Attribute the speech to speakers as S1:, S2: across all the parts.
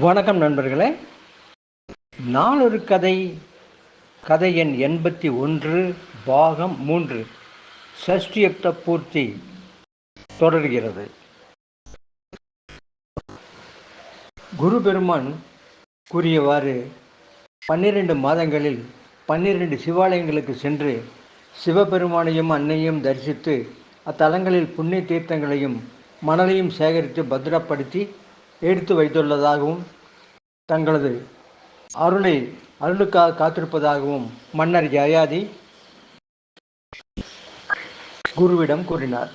S1: வணக்கம் நண்பர்களே. நாளொரு கதை கதை எண் எண்பத்தி ஒன்று பாகம் மூன்று சஷ்டியுக்த பூர்த்தி தொடர்கிறது. குரு பெருமான் கூறியவாறு பன்னிரண்டு மாதங்களில் பன்னிரண்டு சிவாலயங்களுக்கு சென்று சிவபெருமானையும் அன்னையும் தரிசித்து அத்தலங்களில் புண்ணிய தீர்த்தங்களையும் மணலையும் சேகரித்து பத்திரப்படுத்தி எடுத்து வைத்துள்ளதாகவும் தங்களது அருளை அருளுக்காக காத்திருப்பதாகவும் மன்னர் யயாதி குருவிடம் கூறினார்.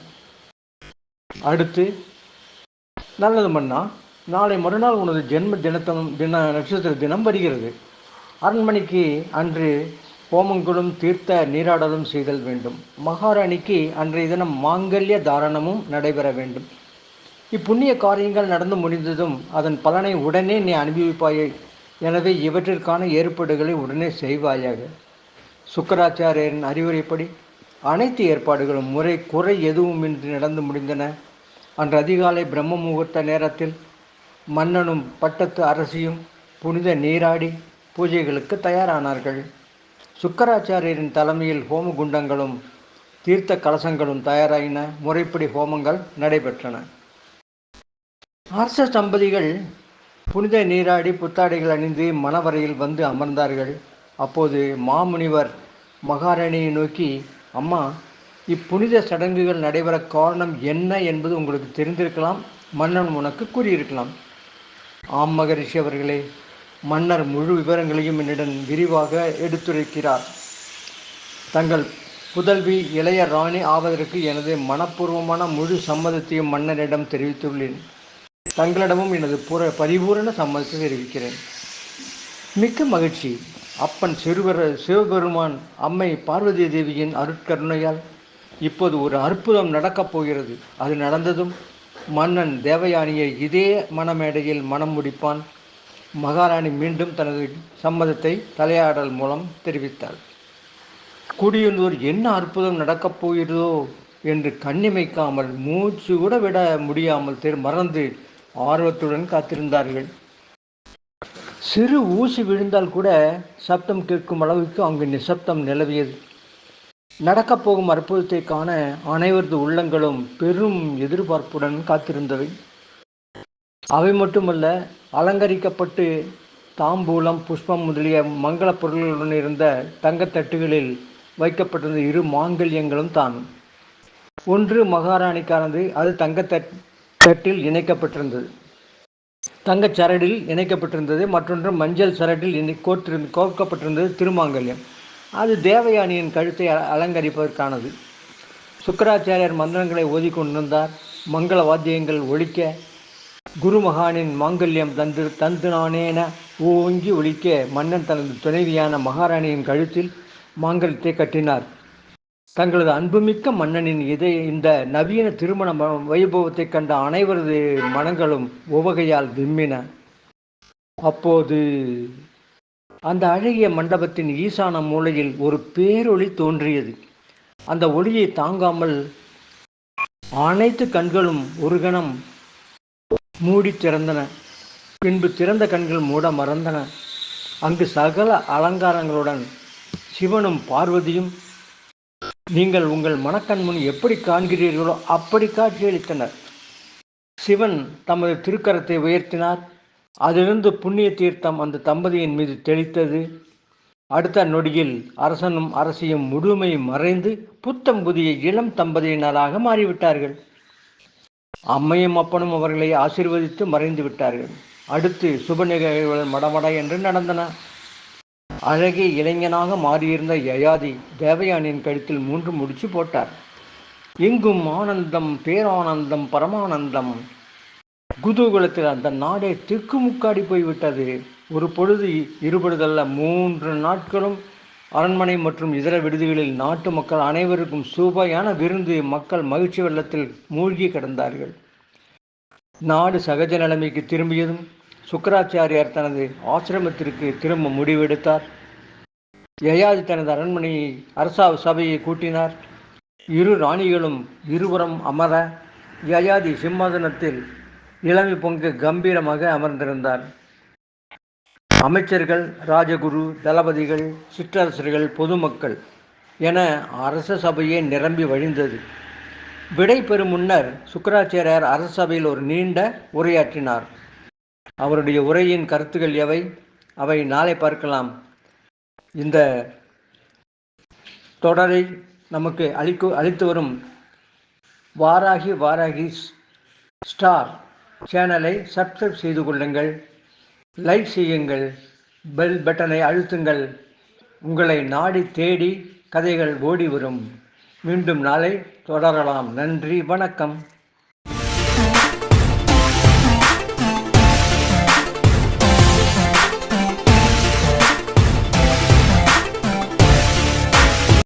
S1: அடுத்து நல்லது மன்னா நாளை மறுநாள் உனது ஜென்ம தினத்தம் தின நட்சத்திர தினம் வருகிறது. அரண்மனைக்கு அன்று ஹோமங்களும் தீர்த்த நீராடலும் செய்தல் வேண்டும். மகாராணிக்கு அன்றைய தினம் மாங்கல்ய தாரணமும் நடைபெற வேண்டும். இப்புண்ணிய காரியங்கள் நடந்து முடிந்ததும் அதன் பலனை உடனே நீ அனுபவிப்பாயே. எனவே இவற்றிற்கான ஏற்பாடுகளை உடனே செய்வாயாக. சுக்கராச்சாரியரின் அறிவுரைப்படி அனைத்து ஏற்பாடுகளும் முறை குறை எதுவுமின்றி நடந்து முடிந்தன. அன்று அதிகாலை பிரம்ம முகூர்த்த நேரத்தில் மன்னனும் பட்டத்து அரசியும் புனித நீராடி பூஜைகளுக்கு தயாரானார்கள். சுக்கராச்சாரியரின் தலைமையில் ஹோம குண்டங்களும் தீர்த்த கலசங்களும் தயாராயின. முறைப்படி ஹோமங்கள் நடைபெற்றன. அரச தம்பதிகள் புனித நீராடி புத்தாடைகள் அணிந்து மணவரையில் வந்து அமர்ந்தார்கள். அப்போது மாமுனிவர் மகாராணியை நோக்கி அம்மா இப்புனித சடங்குகள் நடைபெற காரணம் என்ன என்பது உங்களுக்கு தெரிந்திருக்கலாம் மன்னன் உனக்கு கூறியிருக்கலாம். ஆம் மகரிஷி அவர்களே மன்னர் முழு விவரங்களையும் என்னிடம் விரிவாக எடுத்துரைக்கிறார். தங்கள் புதல்வி இளைய ராணி ஆவதற்கு எனது மனப்பூர்வமான முழு சம்மதத்தையும் மன்னரிடம் தெரிவித்துள்ளேன். தங்களிடமும் எனது புற பரிபூரண சம்மதத்தை தெரிவிக்கிறேன். மிக்க மகிழ்ச்சி. அப்பன் சிறுவர் சிவபெருமான் அம்மை பார்வதி தேவியின் அருட்கருணையால் இப்போது ஒரு அற்புதம் நடக்கப் போகிறது. அது நடந்ததும் மன்னன் தேவயானியை இதே மணமேடையில் மனம் முடிப்பான். மகாராணி மீண்டும் தனது சம்மதத்தை தலையாடல் மூலம் தெரிவித்தாள். குடியனூர் என்ன அற்புதம் நடக்கப் போகிறதோ என்று கண்ணிமைக்காமல் மூச்சு கூட விட முடியாமல் மறந்து ஆர்வத்துடன் காத்திருந்தார்கள். சிறு ஊசி விழுந்தால் கூட சப்தம் கேட்கும் அளவுக்கு அங்கு நிசப்தம் நிலவியது. நடக்கப் போகும் அற்புதத்தை காண அனைவரது உள்ளங்களும் பெரும் எதிர்பார்ப்புடன் காத்திருந்தவை. அவை மட்டுமல்ல அலங்கரிக்கப்பட்டு தாம்பூலம் புஷ்பம் முதலிய மங்கள பொருள்களுடன் இருந்த தங்கத்தட்டுகளில் வைக்கப்பட்டிருந்த இரு மாங்கல்யங்களும் தான். ஒன்று மகாராணிக்கானது அது தங்கத்தட் தட்டில் இணைக்கப்பட்டிருந்தது. தங்கச் சரடில் இணைக்கப்பட்டிருந்தது மற்றொன்று மஞ்சள் சரடில் இணை கோத்திருந்து கோர்க்கப்பட்டிருந்தது திருமாங்கல்யம். அது தேவயானியின் கழுத்தை அலங்கரிப்பதற்கானது. சுக்கராச்சாரியர் மந்திரங்களை ஓதி கொண்டிருந்தார் மங்கள வாத்தியங்கள் ஒழிக்க குருமகானின் மாங்கல்யம் தந்து தந்துனானேன ஓங்கி ஒழிக்க மன்னன் தனது துணைவியான மகாராணியின் கழுத்தில் மாங்கல்யத்தை கட்டினார். தங்களது அன்புமிக்க மன்னனின் இதை இந்த நவீன திருமண வைபவத்தை கண்ட அனைவரது மனங்களும் உவகையால் விம்மின. அப்போது அந்த அழகிய மண்டபத்தின் ஈசான மூலையில் ஒரு பேரொளி தோன்றியது. அந்த ஒளியை தாங்காமல் அனைத்து கண்களும் ஒரு கணம் மூடி திறந்தன. பின்பு திறந்த கண்கள் மூட மறந்தன. அங்கு சகல அலங்காரங்களுடன் சிவனும் பார்வதியும் நீங்கள் உங்கள் மனக்கண் முன் எப்படி காண்கிறீர்களோ அப்படி காட்சியளித்தனர் சிவன் தமது திருக்கரத்தை உயர்த்தினார். அதிலிருந்து புண்ணிய தீர்த்தம் அந்த தம்பதியின் மீது தெளித்தது. அடுத்த நொடியில் அரசனும் அரசியும் முழுமை மறைந்து புத்தம் புதிய இளம் தம்பதியினராக மாறிவிட்டார்கள். அம்மையும் அப்பனும் அவர்களை ஆசீர்வதித்து மறைந்து விட்டார்கள். அடுத்து சுப நிகழ்வுகள் மடமட என்று நடந்தன. அழகிய இளைஞனாக மாறியிருந்த யயாதி தேவயானியின் கழுத்தில் மூன்று முடிச்சு போட்டார். எங்கும் ஆனந்தம் பேரானந்தம் பரமானந்தம். குதூகலத்தில் அந்த நாடே திக்குமுக்காடி போய்விட்டது. ஒரு பொழுது இருபடுதல்ல மூன்று நாட்களும் அரண்மனை மற்றும் இதர விடுதிகளில் நாட்டு மக்கள் அனைவருக்கும் சுவையான விருந்து மக்கள் மகிழ்ச்சி வெள்ளத்தில் மூழ்கி கிடந்தார்கள். நாடு சகஜ நிலைமைக்கு திரும்பியதும் சுக்கராச்சாரியார் தனது ஆசிரமத்திற்கு திரும்ப முடிவெடுத்தார். யயாதி தனது அரண்மனையை அரசா சபையை கூட்டினார். இரு ராணிகளும் இருபுறம் அமர யயாதி சிம்மாசனத்தில் இளமை பொங்க கம்பீரமாக அமர்ந்திருந்தார். அமைச்சர்கள் ராஜகுரு தளபதிகள் சிற்றரசர்கள் பொதுமக்கள் என அரச சபையே நிரம்பி வழிந்தது. விடை பெறும் முன்னர் சுக்கராச்சாரியார் அரச சபையில் ஒரு நீண்ட உரையாற்றினார். அவருடைய உரையின் கருத்துக்கள் எவை? அவை நாளை பார்க்கலாம். இந்த தொடரை நமக்கு அளிக்கு அளித்து வரும் வாராகி வாராகி ஸ்டார் சேனலை சப்ஸ்கிரைப் செய்து கொள்ளுங்கள். லைக் செய்யுங்கள். பெல் பட்டனை அழுத்துங்கள். உங்களை நாடி தேடி கதைகள் ஓடி வரும். மீண்டும் நாளை தொடரலாம். நன்றி. வணக்கம்.